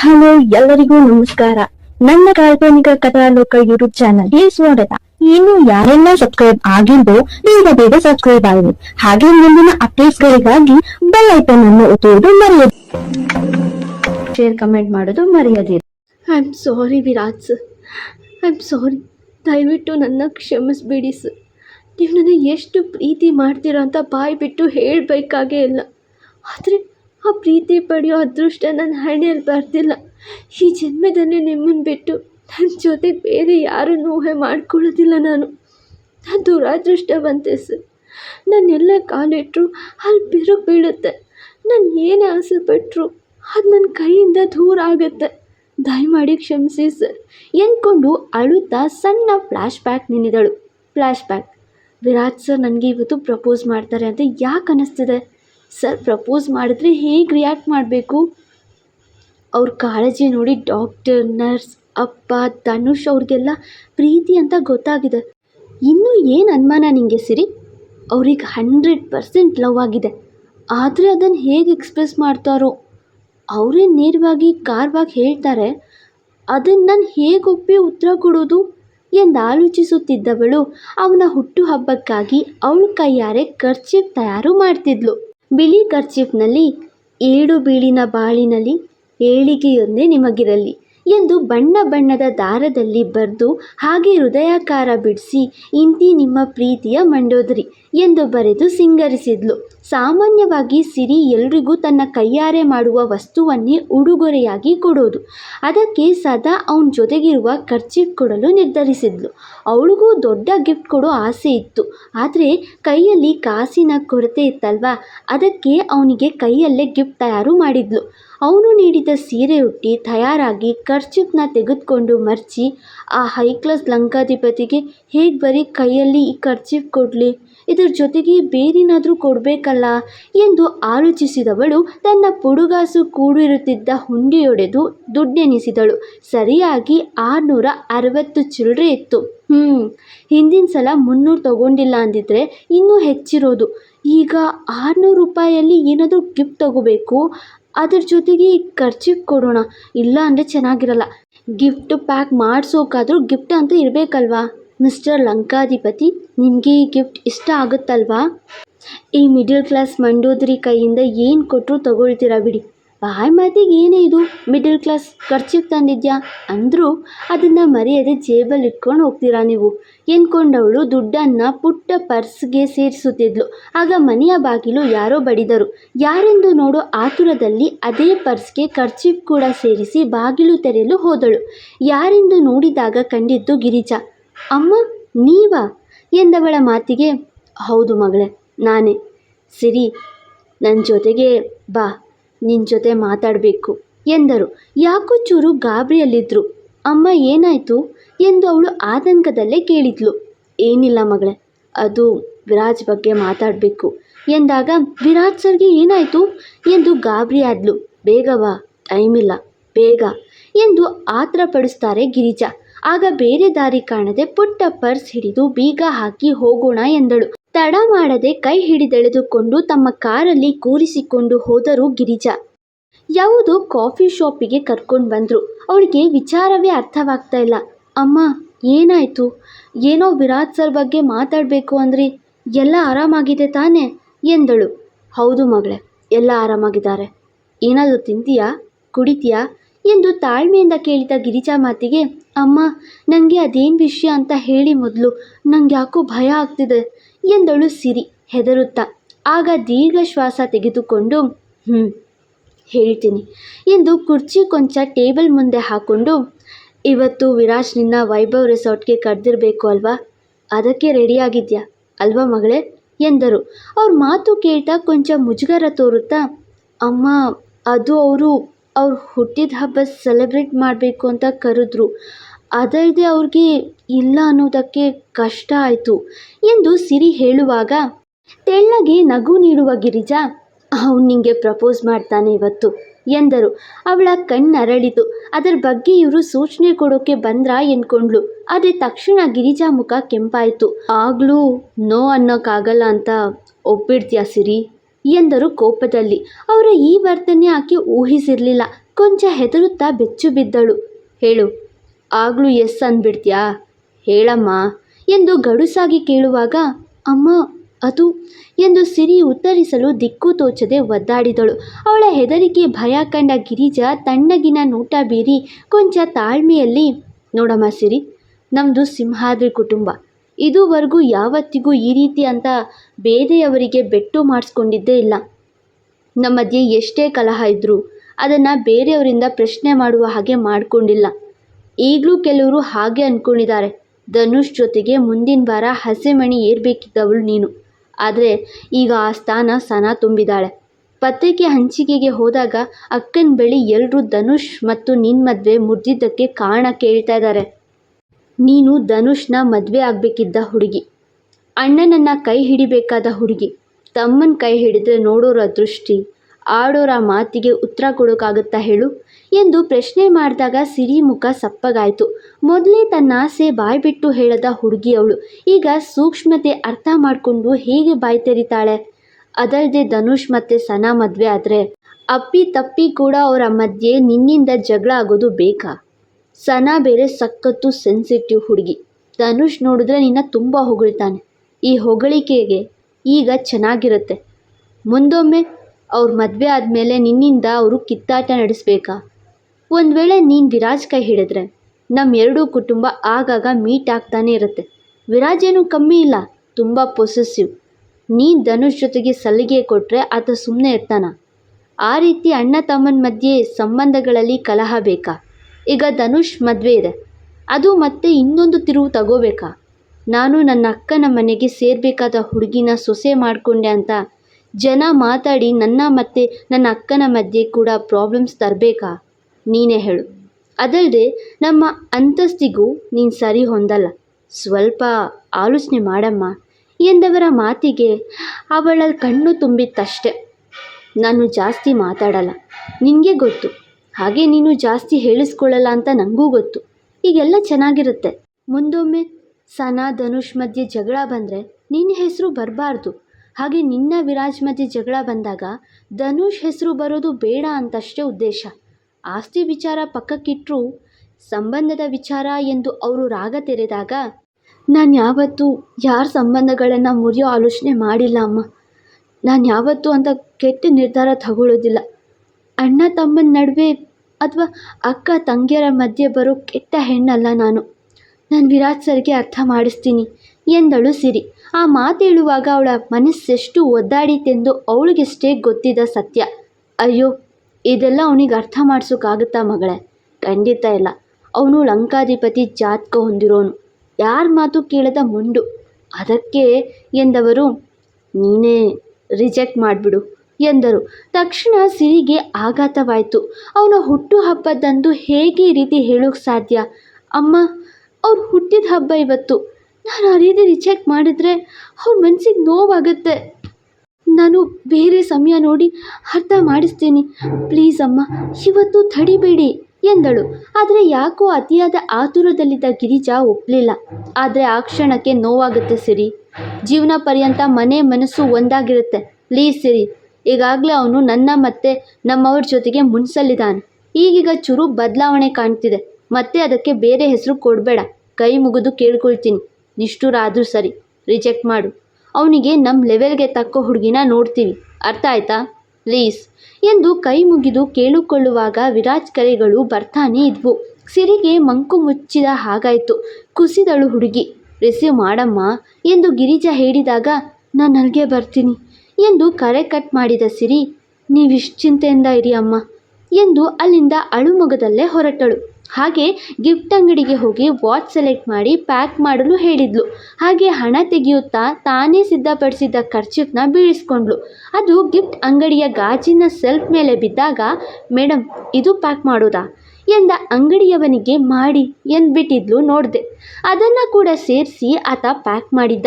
Hello, ಎಲ್ಲರಿಗೂ ನಮಸ್ಕಾರ. ನನ್ನ ಕಾಲ್ಪನಿಕ ಕಥಾಲೋಕ ಯೂಟ್ಯೂಬ್ ಚಾನಲ್ಗೆ ಸ್ವಾಗತ. ಇನ್ನು ಯಾರೆಲ್ಲ ಸಬ್ಸ್ಕ್ರೈಬ್ ಆಗಿದ್ದು ಬೇಗ ಬೇಗ ಸಬ್ಸ್ಕ್ರೈಬ್ ಆಗಿ. ಹಾಗೆ ಮುಂದಿನ ಅಪ್ಡೇಟ್ಸ್ ಗಳಿಗಾಗಿ ಬೆಲ್ ಐಕನ್ ಅನ್ನು ಒತ್ತುವುದು ಮರೆಯದು ಶೇರ್ ಕಮೆಂಟ್ ಮಾಡೋದು ಮರೆಯದಿರಿ. I am sorry Viraj sir. I am sorry ದಯವಿಟ್ಟು ನನ್ನ ಕ್ಷಮಿಸ್ಬಿಡಿ ಸರ್. ನೀವು ನನ್ನ ಎಷ್ಟು ಪ್ರೀತಿ ಮಾಡ್ತೀರ ಅಂತ ಬಾಯಿ ಬಿಟ್ಟು ಹೇಳಬೇಕಾಗೇ ಇಲ್ಲ. ಆದರೆ ಆ ಪ್ರೀತಿ ಪಡೆಯೋ ಅದೃಷ್ಟ ನನ್ನ ಹಣೆಯಲ್ಲಿ ಬರ್ತಿಲ್ಲ ಈ ಜನ್ಮದಲ್ಲಿ ನಿಮ್ಮನ್ನು ಬಿಟ್ಟು ನನ್ನ ಜೊತೆ ಬೇರೆ ಯಾರನ್ನು ಊಹೆ ಮಾಡ್ಕೊಳ್ಳೋದಿಲ್ಲ ನಾನು. ನಾನು ದುರಾದೃಷ್ಟವಂತೆ ಸರ್. ನನ್ನೆಲ್ಲ ಕಾಲಿಟ್ಟರು ಅಲ್ಲಿ ಬಿರುಕು ಬೀಳುತ್ತೆ. ನಾನು ಏನೇ ಆಸೆ ಪಟ್ಟರು ಅದು ನನ್ನ ಕೈಯಿಂದ ದೂರ ಆಗುತ್ತೆ. ದಯಮಾಡಿ ಕ್ಷಮಿಸಿ ಸರ್. ಎಂದ್ಕೊಂಡು ಅಳುತ್ತಾ ಸಣ್ಣ ಫ್ಲ್ಯಾಶ್ ಬ್ಯಾಕ್ ನಿನ್ನಿದಳು ಫ್ಲ್ಯಾಶ್ ಬ್ಯಾಕ್. ವಿರಾಟ್ ಸರ್ ನನಗೆ ಇವತ್ತು ಪ್ರಪೋಸ್ ಮಾಡ್ತಾರೆ ಅಂತ ಯಾಕೆ ಅನ್ನಿಸ್ತಿದೆ ಸರ್, ಪ್ರಪೋಸ್ ಮಾಡಿದ್ರೆ ಹೇಗೆ ರಿಯಾಕ್ಟ್ ಮಾಡಬೇಕು? ಅವ್ರ ಕಾಳಜಿ ನೋಡಿ ಡಾಕ್ಟರ್ ನರ್ಸ್ ಅಪ್ಪ ಧನುಷ್ ಅವ್ರಿಗೆಲ್ಲ ಪ್ರೀತಿ ಅಂತ ಗೊತ್ತಾಗಿದೆ. ಇನ್ನೂ ಏನು ಅನುಮಾನ ನಿಮಗೆ ಸಿರಿ? ಅವ್ರಿಗೆ ಹಂಡ್ರೆಡ್ ಪರ್ಸೆಂಟ್ ಲವ್ ಆಗಿದೆ. ಆದರೆ ಅದನ್ನು ಹೇಗೆ ಎಕ್ಸ್ಪ್ರೆಸ್ ಮಾಡ್ತಾರೋ? ಅವರೇ ನೇರವಾಗಿ ಕಾರ್ವಾಗಿ ಹೇಳ್ತಾರೆ ಅದನ್ನು ನಾನು ಹೇಗೆ ಒಪ್ಪಿ ಉತ್ತರ ಕೊಡೋದು ಎಂದು ಆಲೋಚಿಸುತ್ತಿದ್ದವಳು. ಅವನ ಹುಟ್ಟುಹಬ್ಬಕ್ಕಾಗಿ ಅವಳು ಕೈಯಾರೆ ಖರ್ಚಿಗೆ ತಯಾರು ಮಾಡ್ತಿದ್ಲು. ಬಿಳಿ ಕರ್ಚೀಫ್ನಲ್ಲಿ ಏಳು ಬೀಳಿನ ಬಾಳಿನಲ್ಲಿ ಏಳಿಗೆಯೊಂದೇ ನಿಮಗಿರಲಿ. ಎಂದು ಬಣ್ಣ ಬಣ್ಣದ ದಾರದಲ್ಲಿ ಬರೆದು ಹಾಗೆ ಹೃದಯಾಕಾರ ಬಿಡಿಸಿ, ಇಂತಿ ನಿಮ್ಮ ಪ್ರೀತಿಯ ಮಂಡೋದರಿ ಎಂದು ಬರೆದು ಸಿಂಗರಿಸಿದ್ಲು. ಸಾಮಾನ್ಯವಾಗಿ ಸಿರಿ ಎಲ್ರಿಗೂ ತನ್ನ ಕೈಯಾರೆ ಮಾಡುವ ವಸ್ತುವನ್ನೇ ಉಡುಗೊರೆಯಾಗಿ ಕೊಡೋದು. ಅದಕ್ಕೆ ಸದಾ ಅವನ ಜೊತೆಗಿರುವ ಖರ್ಚಿ ಕೊಡಲು ನಿರ್ಧರಿಸಿದ್ಲು. ಅವಳಿಗೂ ದೊಡ್ಡ ಗಿಫ್ಟ್ ಕೊಡೋ ಆಸೆ ಇತ್ತು. ಆದರೆ ಕೈಯಲ್ಲಿ ಕಾಸಿನ ಕೊರತೆ ಇತ್ತಲ್ವಾ? ಅದಕ್ಕೆ ಅವನಿಗೆ ಕೈಯಲ್ಲೇ ಗಿಫ್ಟ್ ತಯಾರು ಮಾಡಿದ್ಲು. ಅವನು ನೀಡಿದ ಸೀರೆ ಉಟ್ಟಿ ತಯಾರಾಗಿ ಖರ್ಚಿಫ್ನ ತೆಗೆದುಕೊಂಡು ಮರ್ಚಿ, ಆ ಹೈ ಕ್ಲಾಸ್ ಲಂಕಾಧಿಪತಿಗೆ ಹೇಗೆ ಬರೀ ಕೈಯಲ್ಲಿ ಈ ಕರ್ಚಿಪ್ ಕೊಡಲಿ? ಇದರ ಜೊತೆಗೆ ಬೇರೇನಾದರೂ ಕೊಡಬೇಕಲ್ಲ? ಎಂದು ಆಲೋಚಿಸಿದವಳು ತನ್ನ ಪುಡುಗಾಸು ಕೂಡಿರುತ್ತಿದ್ದ ಹುಂಡಿಯೊಡೆದು ದುಡ್ಡೆನಿಸಿದಳು. ಸರಿಯಾಗಿ ಆರುನೂರ ಅರವತ್ತು ಚಿಲ್ಲರೆ ಇತ್ತು. ಹ್ಞೂ ಹಿಂದಿನ ಸಲ ಮುನ್ನೂರು ತಗೊಂಡಿಲ್ಲ ಅಂದಿದ್ರೆ ಇನ್ನೂ ಹೆಚ್ಚಿರೋದು. ಈಗ ಆರುನೂರು ರೂಪಾಯಲ್ಲಿ ಏನಾದರೂ ಗಿಫ್ಟ್ ತಗೋಬೇಕು? ಅದ್ರ ಜೊತೆಗೆ ಖರ್ಚಿಗೆ ಕೊಡೋಣ. ಇಲ್ಲ ಅಂದರೆ ಚೆನ್ನಾಗಿರಲ್ಲ. ಗಿಫ್ಟ್ ಪ್ಯಾಕ್ ಮಾಡಿಸೋಕಾದ್ರೂ ಗಿಫ್ಟ್ ಅಂತ ಇರಬೇಕಲ್ವಾ? ಮಿಸ್ಟರ್ ಲಂಕಾಧಿಪತಿ, ನಿಮಗೆ ಈ ಗಿಫ್ಟ್ ಇಷ್ಟ ಆಗುತ್ತಲ್ವಾ? ಈ ಮಿಡಲ್ ಕ್ಲಾಸ್ ಮಂಡೋದರಿ ಕೈಯಿಂದ ಏನು ಕೊಟ್ಟರು ತಗೊಳ್ತೀರಾ ಬಿಡಿ. ಬಾಯ್ ಮಾತಿಗೆ ಏನೇ ಇದು? ಮಿಡಲ್ ಕ್ಲಾಸ್ ಖರ್ಚಿಗೆ ತಂದಿದ್ಯಾ? ಅಂದರೂ ಅದನ್ನು ಮರೆಯದೆ ಜೇಬಲ್ಲಿ ಇಟ್ಕೊಂಡು ಹೋಗ್ತೀರಾ ನೀವು? ಎಂದ್ಕೊಂಡವಳು ದುಡ್ಡನ್ನು ಪುಟ್ಟ ಪರ್ಸ್ಗೆ ಸೇರಿಸುತ್ತಿದ್ಲು. ಆಗ ಮನೆಯ ಬಾಗಿಲು ಯಾರೋ ಬಡಿದರು. ಯಾರೆಂದು ನೋಡೋ ಆತುರದಲ್ಲಿ ಅದೇ ಪರ್ಸ್ಗೆ ಖರ್ಚು ಕೂಡ ಸೇರಿಸಿ ಬಾಗಿಲು ತೆರೆಯಲು ಹೋದಳು. ಯಾರೆಂದು ನೋಡಿದಾಗ ಕಂಡಿದ್ದು ಗಿರಿಜಾ. ಅಮ್ಮ, ನೀವಾ? ಎಂದವಳ ಮಾತಿಗೆ, ಹೌದು ಮಗಳೇ, ನಾನೇ. ಸಿರಿ ನನ್ನ ಜೊತೆಗೆ ಬಾ. ನಿನ್ನ ಜೊತೆ ಮಾತಾಡಬೇಕು ಎಂದರು. ಯಾಕೋ ಚೂರು ಗಾಬರಿಯಲ್ಲಿದ್ದರು ಅಮ್ಮ ಏನಾಯಿತು ಎಂದು ಅವಳು ಆತಂಕದಲ್ಲೇ ಕೇಳಿದ್ಲು. ಏನಿಲ್ಲ ಮಗಳೇ, ಅದು ವಿರಾಜ್ ಬಗ್ಗೆ ಮಾತಾಡಬೇಕು ಎಂದಾಗ, ವಿರಾಜ್ ಸರ್ಗೆ ಏನಾಯಿತು ಎಂದು ಗಾಬರಿ ಆದ್ಲು ಬೇಗ ಬಾ ಇಲ್ಲ, ಬೇಗ ಎಂದು ಆತ್ರಪಡಿಸ್ತಾರೆ ಗಿರಿಜಾ. ಆಗ ಬೇರೆ ದಾರಿ ಕಾಣದೆ ಪುಟ್ಟ ಪರ್ಸ್ ಹಿಡಿದು ಬೀಗ ಹಾಕಿ ಹೋಗೋಣ ಎಂದಳು. ತಡ ಮಾಡದೆ ಕೈ ಹಿಡಿದೆಳೆದುಕೊಂಡು ತಮ್ಮ ಕಾರಲ್ಲಿ ಕೂರಿಸಿಕೊಂಡು ಹೋದರು ಗಿರಿಜಾ. ಯಾವುದೋ ಕಾಫಿ ಶಾಪಿಗೆ ಕರ್ಕೊಂಡು ಬಂದರು. ಅವಳಿಗೆ ವಿಚಾರವೇ ಅರ್ಥವಾಗ್ತಾ ಇಲ್ಲ. ಅಮ್ಮ, ಏನಾಯಿತು? ಏನೋ ವಿರಾಟ್ ಸರ್ ಬಗ್ಗೆ ಮಾತಾಡಬೇಕು ಅಂದ್ರಿ. ಎಲ್ಲ ಆರಾಮಾಗಿದೆ ತಾನೇ? ಎಂದಳು. ಹೌದು ಮಗಳೇ, ಎಲ್ಲ ಆರಾಮಾಗಿದ್ದಾರೆ. ಏನಾದರೂ ತಿಂತೀಯಾ? ಕುಡಿತೀಯಾ? ಎಂದು ತಾಳ್ಮೆಯಿಂದ ಕೇಳಿದ ಗಿರಿಜಾ ಮಾತಿಗೆ, ಅಮ್ಮ ನನಗೆ ಅದೇನು ವಿಷಯ ಅಂತ ಹೇಳಿ ಮೊದಲು. ನನಗೆ ಯಾಕೋ ಭಯ ಆಗ್ತಿದೆ. ಎಂದಳು ಸಿರಿ ಹೆದರುತ್ತಾ. ಆಗ ದೀರ್ಘ ಶ್ವಾಸ ತೆಗೆದುಕೊಂಡು ಹ್ಞೂ ಹೇಳ್ತೀನಿ ಎಂದು ಕುರ್ಚಿ ಕೊಂಚ ಟೇಬಲ್ ಮುಂದೆ ಹಾಕ್ಕೊಂಡು ಇವತ್ತು ವಿರಾಜ್ ನಿನ್ನ ವೈಭವ್ ರೆಸಾರ್ಟ್ಗೆ ಕರೆದಿರಬೇಕು ಅಲ್ವಾ? ಅದಕ್ಕೆ ರೆಡಿಯಾಗಿದ್ಯಾ? ಅಲ್ವಾ ಮಗಳೇ? ಎಂದರು. ಅವ್ರ ಮಾತು ಕೇಳ್ತಾ ಕೊಂಚ ಮುಜುಗರ ತೋರುತ್ತಾ, ಅಮ್ಮ, ಅದು ಅವರು, ಅವ್ರು ಹುಟ್ಟಿದ ಹಬ್ಬ ಸೆಲೆಬ್ರೇಟ್ ಮಾಡಬೇಕು ಅಂತ ಕರೆದ್ರು. ಅದಲ್ಲದೆ ಅವ್ರಿಗೆ ಇಲ್ಲ ಅನ್ನೋದಕ್ಕೆ ಕಷ್ಟ ಆಯಿತು ಎಂದು ಸಿರಿ ಹೇಳುವಾಗ, ತೆಳ್ಳಗೆ ನಗು ನೀಡುವ ಗಿರಿಜಾ, ಅವ್ನು ನಿಂಗೆ ಪ್ರಪೋಸ್ ಮಾಡ್ತಾನೆ ಇವತ್ತು, ಎಂದರು. ಅವಳ ಕಣ್ಣರಳಿತು ಅದರ ಬಗ್ಗೆ ಇವರು ಸೂಚನೆ ಕೊಡೋಕೆ ಬಂದ್ರಾ ಎಂದ್ಕೊಂಡ್ಳು ಆದರೆ ತಕ್ಷಣ ಗಿರಿಜಾ ಮುಖ ಕೆಂಪಾಯಿತು. ಆಗಲೂ ನೋ ಅನ್ನೋಕ್ಕಾಗಲ್ಲ ಅಂತ ಒಪ್ಪಿಡ್ತೀಯ ಸಿರಿ? ಎಂದರು ಕೋಪದಲ್ಲಿ. ಅವರ ಈ ವರ್ತನೆ ಆಕೆ ಊಹಿಸಿರಲಿಲ್ಲ. ಕೊಂಚ ಹೆದರುತ್ತಾ ಬೆಚ್ಚು ಬಿದ್ದಳು. ಹೇಳು ಆಗಲೂ ಎಸ್ ಅಂದ್ಬಿಡ್ತೀಯಾ ಹೇಳಮ್ಮ. ಎಂದು ಗಡುಸಾಗಿ ಕೇಳುವಾಗ, ಅಮ್ಮ, ಅದು? ಎಂದು ಸಿರಿ ಉತ್ತರಿಸಲು ದಿಕ್ಕು ತೋಚದೆ ಒದ್ದಾಡಿದಳು. ಅವಳ ಹೆದರಿಕೆ ಭಯ ಕಂಡ ಗಿರಿಜಾ ತಣ್ಣಗಿನ ನೋಟ ಬೀರಿ ಕೊಂಚ ತಾಳ್ಮೆಯಲ್ಲಿ, ನೋಡಮ್ಮ ಸಿರಿ ನಮ್ಮದು ಸಿಂಹಾದ್ರಿ ಕುಟುಂಬ. ಇದುವರೆಗೂ ಯಾವತ್ತಿಗೂ ಈ ರೀತಿ ಅಂತ ಬೇರೆಯವರಿಗೆ ಬೆಟ್ಟು ಮಾಡಿಸ್ಕೊಂಡಿದ್ದೇ ಇಲ್ಲ. ನಮ್ಮ ಮಧ್ಯೆ ಎಷ್ಟೇ ಕಲಹ ಇದ್ದರೂ ಅದನ್ನು ಬೇರೆಯವರಿಂದ ಪ್ರಶ್ನೆ ಮಾಡುವ ಹಾಗೆ ಮಾಡಿಕೊಂಡಿಲ್ಲ. ಈಗಲೂ ಕೆಲವರು ಹಾಗೆ ಅಂದ್ಕೊಂಡಿದ್ದಾರೆ ಧನುಷ್ ಜೊತೆಗೆ ಮುಂದಿನ ವಾರ ಹಸೆಮಣಿ ಏರಬೇಕಿದ್ದವಳು ನೀನು. ಆದರೆ ಈಗ ಆ ಸ್ಥಾನ ಸನ ತುಂಬಿದಾಳೆ ಪತ್ರಿಕೆ ಹಂಚಿಕೆಗೆ ಹೋದಾಗ ಅಕ್ಕನ ಬಳಿ ಎಲ್ಲರೂ ಧನುಷ್ ಮತ್ತು ನಿನ್ನ ಮದುವೆ ಮುರಿದಿದ್ದಕ್ಕೆ ಕಾರಣ ಕೇಳ್ತಾ ಇದ್ದಾರೆ. ನೀನು ಧನುಷ್ನ ಮದುವೆ ಆಗಬೇಕಿದ್ದ ಹುಡುಗಿ. ಅಣ್ಣನನ್ನ ಕೈ ಹಿಡಿಬೇಕಾದ ಹುಡುಗಿ. ತಮ್ಮನ ಕೈ ಹಿಡಿದ್ರೆ ನೋಡೋರ ದೃಷ್ಟಿ. ಆಡೋರ ಮಾತಿಗೆ ಉತ್ತರ ಕೊಡೋಕ್ಕಾಗುತ್ತಾ ಹೇಳು? ಎಂದು ಪ್ರಶ್ನೆ ಮಾಡಿದಾಗ ಸಿರಿ ಮುಖ ಸಪ್ಪಗಾಯಿತು. ಮೊದಲೇ ತನ್ನ ಆಸೆ ಬಾಯ್ಬಿಟ್ಟು ಹೇಳದ ಹುಡುಗಿ ಅವಳು ಈಗ ಸೂಕ್ಷ್ಮತೆ ಅರ್ಥ ಮಾಡಿಕೊಂಡು ಹೇಗೆ ಬಾಯಿ ತೆರಿತಾಳೆ ಅದಲ್ಲದೆ ಧನುಷ್ ಮತ್ತೆ ಸನಾ ಮದುವೆ ಆದರೆ ಅಪ್ಪಿ ತಪ್ಪಿ ಕೂಡ ಅವರ ಮಧ್ಯೆ ನಿನ್ನಿಂದ ಜಗಳ ಆಗೋದು ಬೇಕಾ? ಸನಾ ಬೇರೆ ಸಖತ್ತು ಸೆನ್ಸಿಟಿವ್ ಹುಡುಗಿ. ಧನುಷ್ ನೋಡಿದ್ರೆ ನಿನ್ನ ತುಂಬ ಹೊಗಳ್ತಾನೆ. ಈ ಹೊಗಳಿಕೆಗೆ ಈಗ ಚೆನ್ನಾಗಿರುತ್ತೆ. ಮುಂದೊಮ್ಮೆ ಅವ್ರ ಮದುವೆ ಆದಮೇಲೆ ನಿನ್ನಿಂದ ಅವರು ಕಿತ್ತಾಟ ನಡೆಸಬೇಕಾ? ಒಂದು ವೇಳೆ ನೀನು ವಿರಾಜ್ ಕೈ ಹಿಡಿದ್ರೆ ನಮ್ಮ ಎರಡೂ ಕುಟುಂಬ ಆಗಾಗ ಮೀಟ್ ಆಗ್ತಾನೆ ಇರುತ್ತೆ. ವಿರಾಜ್ ಏನೂ ಕಮ್ಮಿ ಇಲ್ಲ, ತುಂಬ ಪೊಸೆಸಿವ್ ನೀನು ಧನುಷ್ ಜೊತೆಗೆ ಸಲಿಗೆ ಕೊಟ್ಟರೆ ಆತ ಸುಮ್ಮನೆ ಇರ್ತಾನ? ಆ ರೀತಿ ಅಣ್ಣ ತಮ್ಮನ ಮಧ್ಯೆ ಸಂಬಂಧಗಳಲ್ಲಿ ಕಲಹ ಬೇಕಾ? ಈಗ ಧನುಷ್ ಮದುವೆ ಇದೆ. ಅದು ಮತ್ತೆ ಇನ್ನೊಂದು ತಿರುವು ತಗೋಬೇಕಾ? ನಾನು ನನ್ನ ಅಕ್ಕನ ಮನೆಗೆ ಸೇರಬೇಕಾದ ಹುಡುಗಿನ ಸೊಸೆ ಮಾಡಿಕೊಂಡೆ ಅಂತ ಜನ ಮಾತಾಡಿ ನನ್ನ ಮತ್ತು ನನ್ನ ಅಕ್ಕನ ಮಧ್ಯೆ ಕೂಡ ಪ್ರಾಬ್ಲಮ್ಸ್ ತರಬೇಕಾ? ನೀನೇ ಹೇಳು. ಅದಲ್ಲದೆ ನಮ್ಮ ಅಂತಸ್ತಿಗೂ ನೀನು ಸರಿ ಹೊಂದಲ್ಲ. ಸ್ವಲ್ಪ ಆಲೋಚನೆ ಮಾಡಮ್ಮ. ಎಂದವರ ಮಾತಿಗೆ ಅವಳ ಕಣ್ಣು ತುಂಬಿತ್ತಷ್ಟೆ. ನಾನು ಜಾಸ್ತಿ ಮಾತಾಡಲ್ಲ. ನಿನಗೆ ಗೊತ್ತು. ಹಾಗೆ ನೀನು ಜಾಸ್ತಿ ಹೇಳಿಸ್ಕೊಳ್ಳಲ್ಲ ಅಂತ ನನಗೂ ಗೊತ್ತು. ಈಗೆಲ್ಲ ಚೆನ್ನಾಗಿರುತ್ತೆ. ಮುಂದೊಮ್ಮೆ ಸನಾ ಧನುಷ್ ಮಧ್ಯೆ ಜಗಳ ಬಂದರೆ ನಿನ್ನ ಹೆಸರು ಬರಬಾರ್ದು. ಹಾಗೆ ನಿನ್ನ ವಿರಾಜ್ ಮಧ್ಯೆ ಜಗಳ ಬಂದಾಗ ಧನುಷ್ ಹೆಸರು ಬರೋದು ಬೇಡ ಅಂತಷ್ಟೇ ಉದ್ದೇಶ. ಆಸ್ತಿ ವಿಚಾರ ಪಕ್ಕಕ್ಕಿಟ್ಟರೂ ಸಂಬಂಧದ ವಿಚಾರ ಎಂದು ಅವರು ರಾಗ ತೆರೆದಾಗ, ನಾನು ಯಾವತ್ತೂ ಯಾರ ಸಂಬಂಧಗಳನ್ನು ಮುರಿಯೋ ಆಲೋಚನೆ ಮಾಡಿಲ್ಲ ಅಮ್ಮ. ನಾನು ಯಾವತ್ತೂ ಅಂತ ಕೆಟ್ಟ ನಿರ್ಧಾರ ತಗೊಳ್ಳೋದಿಲ್ಲ ಅಣ್ಣ ತಮ್ಮನ ನಡುವೆ ಅಥವಾ ಅಕ್ಕ ತಂಗಿಯರ ಮಧ್ಯೆ ಬರೋ ಕೆಟ್ಟ ಹೆಣ್ಣಲ್ಲ ನಾನು. ನಾನು ವಿರಾಟ್ ಸರ್ಗೆ ಅರ್ಥ ಮಾಡಿಸ್ತೀನಿ. ಎಂದಳು ಸಿರಿ. ಆ ಮಾತೇಳುವಾಗ ಅವಳ ಮನಸ್ಸೆಷ್ಟು ಒದ್ದಾಡಿತೆಂದು ಅವಳಿಗೆಷ್ಟೇ ಗೊತ್ತಿದ ಸತ್ಯ. ಅಯ್ಯೋ, ಇದೆಲ್ಲ ಅವನಿಗೆ ಅರ್ಥ ಮಾಡಿಸೋಕ್ಕಾಗುತ್ತಾ ಮಗಳೇ? ಖಂಡಿತ ಇಲ್ಲ. ಅವನು ಲಂಕಾಧಿಪತಿ ಜಾತಕ ಹೊಂದಿರೋನು. ಯಾರ ಮಾತು ಕೇಳದ ಮುಂಡು. ಅದಕ್ಕೆ ಎಂದವರು, ನೀನೇ ರಿಜೆಕ್ಟ್ ಮಾಡಿಬಿಡು ಎಂದರು. ತಕ್ಷಣ ಸಿರಿಗೆ ಆಘಾತವಾಯಿತು. ಅವನ ಹುಟ್ಟುಹಬ್ಬದಂದು ಹೇಗೆ ಈ ರೀತಿ ಹೇಳೋಕ್ಕೆ ಸಾಧ್ಯ? ಅಮ್ಮ, ಅವ್ರು ಹುಟ್ಟಿದ ಹಬ್ಬ ಇವತ್ತು. ನಾನು ಆ ರೀತಿ ರಿಜೆಕ್ಟ್ ಮಾಡಿದ್ರೆ ಅವ್ರ ಮನಸ್ಸಿಗೆ ನೋವಾಗುತ್ತೆ. ನಾನು ಬೇರೆ ಸಮಯ ನೋಡಿ ಅರ್ಥ ಮಾಡಿಸ್ತೀನಿ. ಪ್ಲೀಸ್ ಅಮ್ಮ, ಇವತ್ತು ತಡಿಬೇಡಿ ಎಂದಳು. ಆದರೆ ಯಾಕೋ ಅತಿಯಾದ ಆತುರದಲ್ಲಿದ್ದ ಗಿರಿಜಾ ಒಪ್ಪಲಿಲ್ಲ ಆದರೆ ಆ ಕ್ಷಣಕ್ಕೆ ನೋವಾಗುತ್ತೆ ಸಿರಿ. ಜೀವನ ಪರ್ಯಂತ ಮನೆ ಮನಸ್ಸು ಒಂದಾಗಿರುತ್ತೆ. ಪ್ಲೀಸ್ ಸಿರಿ, ಈಗಾಗಲೇ ಅವನು ನನ್ನ ಮತ್ತೆ ನಮ್ಮವ್ರ ಜೊತೆಗೆ ಮುನ್ಸಲ್ಲಿದ್ದಾನೆ ಈಗೀಗ ಚೂರು ಬದಲಾವಣೆ ಕಾಣ್ತಿದೆ. ಮತ್ತೆ ಅದಕ್ಕೆ ಬೇರೆ ಹೆಸರು ಕೊಡಬೇಡ. ಕೈ ಮುಗಿದು ಕೇಳ್ಕೊಳ್ತೀನಿ. ನಿಷ್ಠುರ ಆದರೂ ಸರಿ ರಿಜೆಕ್ಟ್ ಮಾಡು. ಅವನಿಗೆ ನಮ್ಮ ಲೆವೆಲ್ಗೆ ತಕ್ಕ ಹುಡುಗಿನ ನೋಡ್ತೀವಿ. ಅರ್ಥ ಆಯ್ತಾ? ಪ್ಲೀಸ್ ಎಂದು ಕೈ ಮುಗಿದು ಕೇಳಿಕೊಳ್ಳುವಾಗ ವಿರಾಜ್ ಕರೆಗಳು ಬರ್ತಾನೆ ಇದ್ವು. ಸಿರಿಗೆ ಮಂಕು ಮುಚ್ಚಿದ ಹಾಗಾಯಿತು. ಕುಸಿದಳು ಹುಡುಗಿ. ರಿಸೀವ್ ಮಾಡಮ್ಮ ಎಂದು ಗಿರಿಜಾ ಹೇಳಿದಾಗ, ನಾನು ಅಲ್ಲಿಗೆ ಬರ್ತೀನಿ ಎಂದು ಕರೆ ಕಟ್ ಮಾಡಿದ ಸಿರಿ, ನೀವಿಷ್ಟು ಚಿಂತೆಯಿಂದ ಇರಿ ಅಮ್ಮ ಎಂದು ಅಲ್ಲಿಂದ ಅಳುಮೊಗದಲ್ಲೇ ಹೊರಟಳು. ಹಾಗೆ ಗಿಫ್ಟ್ ಅಂಗಡಿಗೆ ಹೋಗಿ ವಾಚ್ ಸೆಲೆಕ್ಟ್ ಮಾಡಿ ಪ್ಯಾಕ್ ಮಾಡಲು ಹೇಳಿದ್ಲು. ಹಾಗೆ ಹಣ ತೆಗೆಯುತ್ತಾ ತಾನೇ ಸಿದ್ಧಪಡಿಸಿದ್ದ ಖರ್ಚಿಫ್ನ ಬೀಳಿಸ್ಕೊಂಡ್ಳು. ಅದು ಗಿಫ್ಟ್ ಅಂಗಡಿಯ ಗಾಜಿನ ಸೆಲ್ಫ್ ಮೇಲೆ ಬಿದ್ದಾಗ ಮೇಡಮ್ ಇದು ಪ್ಯಾಕ್ ಮಾಡೋದಾ? ಎಂದ ಅಂಗಡಿಯವನಿಗೆ, ಮಾಡಿ ಎಂದ್ಬಿಟ್ಟಿದ್ಲು ನೋಡಿದೆ. ಅದನ್ನು ಕೂಡ ಸೇರಿಸಿ ಆತ ಪ್ಯಾಕ್ ಮಾಡಿದ್ದ.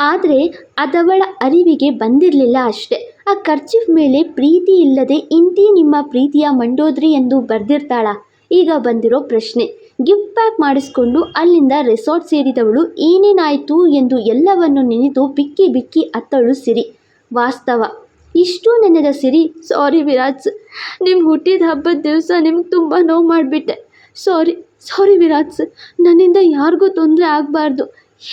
ಆದರೆ ಅದವಳ ಅರಿವಿಗೆ ಬಂದಿರಲಿಲ್ಲ ಅಷ್ಟೆ. ಆ ಖರ್ಚಿಫ್ ಮೇಲೆ ಪ್ರೀತಿ ಇಲ್ಲದೆ, ಇಂತಿ ನಿಮ್ಮ ಪ್ರೀತಿಯ ಮಂಡೋದ್ರಿ ಎಂದು ಬರೆದಿರ್ತಾಳ. ಈಗ ಬಂದಿರೋ ಪ್ರಶ್ನೆ. ಗಿಫ್ಟ್ ಪ್ಯಾಕ್ ಮಾಡಿಸ್ಕೊಂಡು ಅಲ್ಲಿಂದ ರೆಸಾರ್ಟ್ ಸೇರಿದವಳು, ಏನೇನಾಯಿತು? ಎಂದು ಎಲ್ಲವನ್ನು ನೆನೆದು ಬಿಕ್ಕಿ ಬಿಕ್ಕಿ ಅತ್ತಳು ಸಿರಿ ವಾಸ್ತವ. ಇಷ್ಟು ನೆನೆದ ಸಿರಿ. ಸಾರಿ ವಿರಾಜ್ ನಿಮ್ಮ ಹುಟ್ಟಿದ ಹಬ್ಬದ ದಿವಸ ನಿಮ್ಗೆ ತುಂಬ ನೋವು ಮಾಡಿಬಿಟ್ಟೆ. ಸಾರಿ ಸಾರಿ ವಿರಾಜ್, ನನ್ನಿಂದ ಯಾರಿಗೂ ತೊಂದರೆ ಆಗಬಾರ್ದು.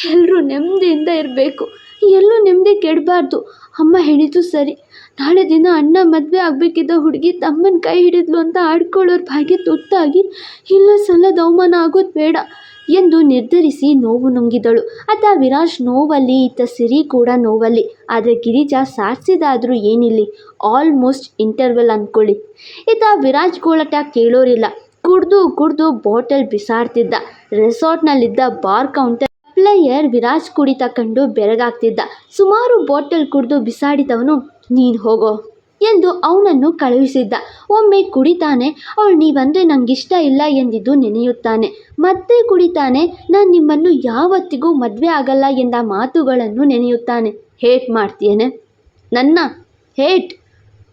ಎಲ್ಲರೂ ನೆಮ್ಮದಿಯಿಂದ ಇರಬೇಕು. ಎಲ್ಲೂ ನೆಮ್ಮದಿ ಕೆಡಬಾರ್ದು. ಅಮ್ಮ ಹೇಳಿದ್ದು ಸರಿ. ನಾಳೆ ದಿನ ಅಣ್ಣ ಮದುವೆ ಆಗಬೇಕಿದ್ದ ಹುಡುಗಿ ತಮ್ಮನ ಕೈ ಹಿಡಿದ್ಲು ಅಂತ ಆಡ್ಕೊಳ್ಳೋರ ಭಾಗ್ಯ ತುತ್ತಾಗಿ, ಇಲ್ಲ ಸಲ್ಲದ ಅವಮಾನ ಆಗೋದು ಬೇಡ ಎಂದು ನಿರ್ಧರಿಸಿ ನೋವು ನುಂಗಿದಳು. ಆತ ವಿರಾಜ್ ನೋವಲ್ಲಿ ಇತ್ತ ಸಿರಿ ಕೂಡ ನೋವಲ್ಲಿ. ಆದರೆ ಗಿರಿಜಾ ಸಾರಿಸಿದಾದರೂ ಏನಿಲ್ಲಿ? ಆಲ್ಮೋಸ್ಟ್ ಇಂಟರ್ವೆಲ್ ಅಂದ್ಕೊಳ್ಳಿ ಈತ ವಿರಾಜ್ ಗೋಳಟ ಕೇಳೋರಿಲ್ಲ. ಕುಡ್ದು ಕುಡ್ದು ಬಾಟಲ್ ಬಿಸಾಡ್ತಿದ್ದ. ರೆಸಾರ್ಟ್ನಲ್ಲಿದ್ದ ಬಾರ್ ಕೌಂಟರ್ ಪ್ಲೇಯರ್ ವಿರಾಜ್ ಕುಡಿತ ಕಂಡು ಬೆರಗಾಗ್ತಿದ್ದ. ಸುಮಾರು ಬಾಟಲ್ ಕುಡಿದು ಬಿಸಾಡಿದವನು, ನೀನು ಹೋಗೋ ಎಂದು ಅವನನ್ನು ಕಳುಹಿಸಿದ್ದ. ಒಮ್ಮೆ ಕುಡಿತಾನೆ, ಅವಳು ನೀವಂದರೆ ಇಷ್ಟ ಇಲ್ಲ ಎಂದಿದ್ದು ನೆನೆಯುತ್ತಾನೆ. ಮತ್ತೆ ಕುಡಿತಾನೆ, ನಾನು ನಿಮ್ಮನ್ನು ಯಾವತ್ತಿಗೂ ಮದುವೆ ಆಗಲ್ಲ ಎಂದ ಮಾತುಗಳನ್ನು ನೆನೆಯುತ್ತಾನೆ. ಹೇಟ್ ಮಾಡ್ತೀಯೇನೆ? ನನ್ನ? ಹೇಟ್?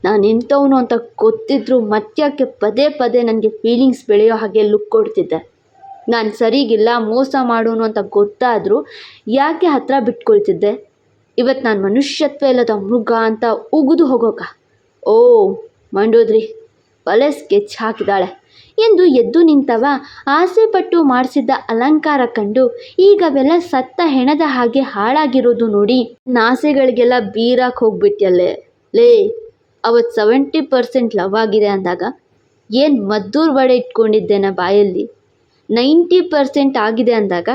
ನಾನು ಎಂಥವನು ಅಂತ ಗೊತ್ತಿದ್ರು ಮತ್ತ್ಯಾಕೆ ಪದೇ ಪದೇ ನನಗೆ ಫೀಲಿಂಗ್ಸ್ ಬೆಳೆಯೋ ಹಾಗೆ ಲುಕ್ ಕೊಡ್ತಿದ್ದೆ. ನಾನು ಸರಿಗಿಲ್ಲ, ಮೋಸ ಮಾಡೋನು ಅಂತ ಗೊತ್ತಾದರೂ ಯಾಕೆ ಹತ್ರ ಬಿಟ್ಕೊಳ್ತಿದ್ದೆ? ಇವತ್ತು ನಾನು ಮನುಷ್ಯತ್ವ ಇಲ್ಲದ ಮೃಗ ಅಂತ ಉಗಿದು ಹೋಗೋಕ. ಓ, ಮಂಡೋದ್ರಿ, ಬಲೆ ಸ್ಕೆಚ್ ಹಾಕಿದಾಳೆ. ಎಂದು ಎದ್ದು ನಿಂತವ ಆಸೆ ಪಟ್ಟು ಮಾಡಿಸಿದ್ದ ಅಲಂಕಾರ ಕಂಡು ಈಗವೆಲ್ಲ ಸತ್ತ ಹೆಣದ ಹಾಗೆ ಹಾಳಾಗಿರೋದು ನೋಡಿ ನಾಸೆಗಳಿಗೆಲ್ಲ ಬೀರಾಕ್ ಹೋಗ್ಬಿಟ್ಟಲ್ಲೇ ಲೇ ಅವತ್ತು ಸೆವೆಂಟಿ ಪರ್ಸೆಂಟ್ ಲವ್ ಆಗಿದೆ ಅಂದಾಗ ಏನು ಮದ್ದೂರು ವಡೆ ಇಟ್ಕೊಂಡಿದ್ದೇನೆ ಬಾಯಲ್ಲಿ? ನೈಂಟಿ ಪರ್ಸೆಂಟ್ ಆಗಿದೆ ಅಂದಾಗ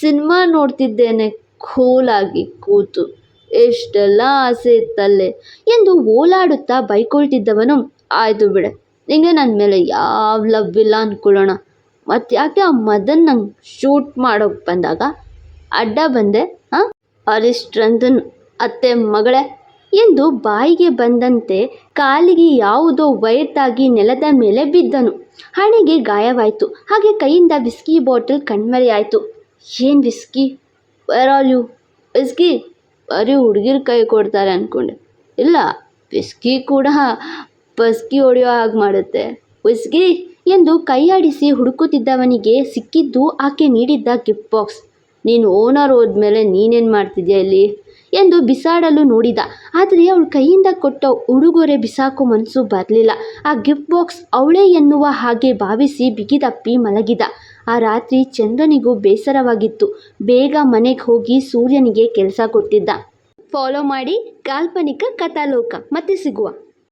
ಸಿನಿಮಾ ನೋಡ್ತಿದ್ದೇನೆ ಕೂಲಾಗಿ ಕೂತು. ಎಷ್ಟೆಲ್ಲ ಆಸೆ ಇತ್ತಲ್ಲೇ. ಎಂದು ಓಲಾಡುತ್ತಾ ಬೈಕೊಳ್ತಿದ್ದವನು, ಆಯಿತು ಬಿಡೆ, ನಿಂಗೆ ನನ್ನ ಮೇಲೆ ಯಾವ ಲವ್ ಇಲ್ಲ ಅಂದ್ಕೊಳ್ಳೋಣ ಮತ್ತು ಯಾಕೆ ಆ ಮದನ್ ನಂಗೆ ಶೂಟ್ ಮಾಡೋಕ್ಕೆ ಬಂದಾಗ ಅಡ್ಡ ಬಂದೆ, ಹಾಂ? ಅರಿಷ್ಟ್ರಂದನ್ ಅತ್ತೆ ಮಗಳೇ. ಎಂದು ಬಾಯಿಗೆ ಬಂದಂತೆ ಕಾಲಿಗೆ ಯಾವುದೋ ವಯತ್ತಾಗಿ ನೆಲದ ಮೇಲೆ ಬಿದ್ದನು. ಹಣೆಗೆ ಗಾಯವಾಯಿತು. ಹಾಗೆ ಕೈಯಿಂದ ವಿಸ್ಕಿ ಬಾಟಲ್ ಕಣ್ಮರೆಯಾಯಿತು ಏನು whisky? Where are you whisky? ಬರೀ ಹುಡುಗಿರ ಕೈ ಕೊಡ್ತಾರೆ ಅಂದ್ಕೊಂಡೆ ಇಲ್ಲ, ವಿಸ್ಕಿ ಕೂಡ ಪಸ್ಕಿ ಹೊಡೆಯೋ ಹಾಗೆ ಮಾಡುತ್ತೆ. ವಿಸ್ಕಿ? ಎಂದು ಕೈಯಾಡಿಸಿ ಹುಡುಕುತ್ತಿದ್ದವನಿಗೆ ಸಿಕ್ಕಿದ್ದು ಆಕೆ ನೀಡಿದ್ದ ಗಿಫ್ಟ್ ಬಾಕ್ಸ್. ನೀನು ಓನರ್ ಹೋದ್ಮೇಲೆ ನೀನೇನು ಮಾಡ್ತಿದ್ಯಾ ಇಲ್ಲಿ? ಎಂದು ಬಿಸಾಡಲು ನೋಡಿದ. ಆದರೆ ಅವಳು ಕೈಯಿಂದ ಕೊಟ್ಟ ಉಡುಗೊರೆ ಬಿಸಾಕೋ ಮನಸ್ಸು ಬರಲಿಲ್ಲ. ಆ ಗಿಫ್ಟ್ ಬಾಕ್ಸ್ ಅವಳೇ ಎನ್ನುವ ಹಾಗೆ ಭಾವಿಸಿ ಬಿಗಿದಪ್ಪಿ ಮಲಗಿದ. ಆ ರಾತ್ರಿ ಚಂದ್ರನಿಗೂ ಬೇಸರವಾಗಿತ್ತು. ಬೇಗ ಮನೆಗೆ ಹೋಗಿ ಸೂರ್ಯನಿಗೆ ಕೆಲಸ ಕೊಟ್ಟಿದ್ದ. ಫಾಲೋ ಮಾಡಿ ಕಾಲ್ಪನಿಕ ಕಥಾಲೋಕ. ಮತ್ತೆ ಸಿಗುವ.